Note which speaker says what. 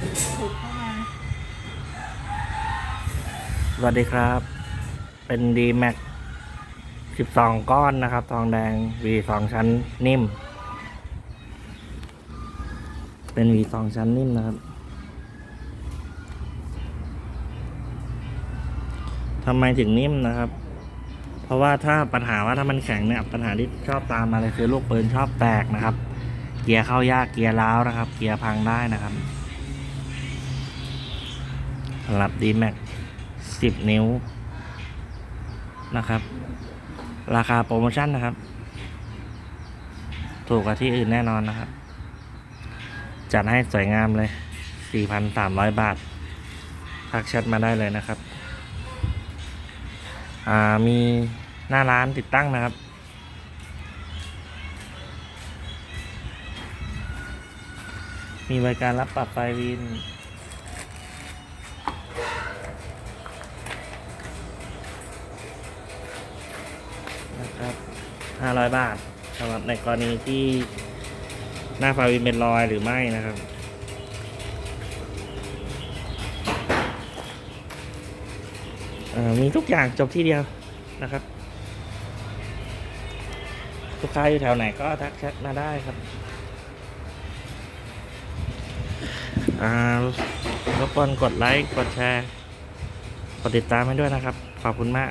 Speaker 1: ถูกเข้ามา
Speaker 2: สวัสดีครับ เป็น d m a x 12ก้อนนะครับ ทองแดง V 2ชั้นนิ่ม เป็น V 2ชั้นนิ่มนะครับทำไมถึงนิ่มนะครับ เพราะว่าถ้าปัญหาว่าถ้ามันแข็งเนี่ยปัญหาที่ชอบตามมาเลยคือลูกปืนชอบแตกนะครับ เกียร์เข้ายากเกียร์ร้าวนะครับ เกียร์พังได้นะครับ สำหรับ d m a x 10 นิ้วนะครับ ราคาโปรโมชั่นนะครับ ถูกกว่าที่อื่นแน่นอนนะครับ จัดให้สวยงามเลย 4,300 บาท ทักแชทมาได้เลยนะครับ อ่ามีหน้าร้านติดตั้งนะครับมีบริการรับปรับไฟวิน นะครับ 500 บาทสำหรับในกรณีที่หน้าไฟวินเป็นรอยหรือไม่นะครับมีทุกอย่างจบที่เดียวนะครับลูกค้าอยู่แถวไหนก็ทักแชทมาได้ครับรบกวนกดไลค์ กดแชร์ กดติดตามให้ด้วยนะครับ ขอบคุณมาก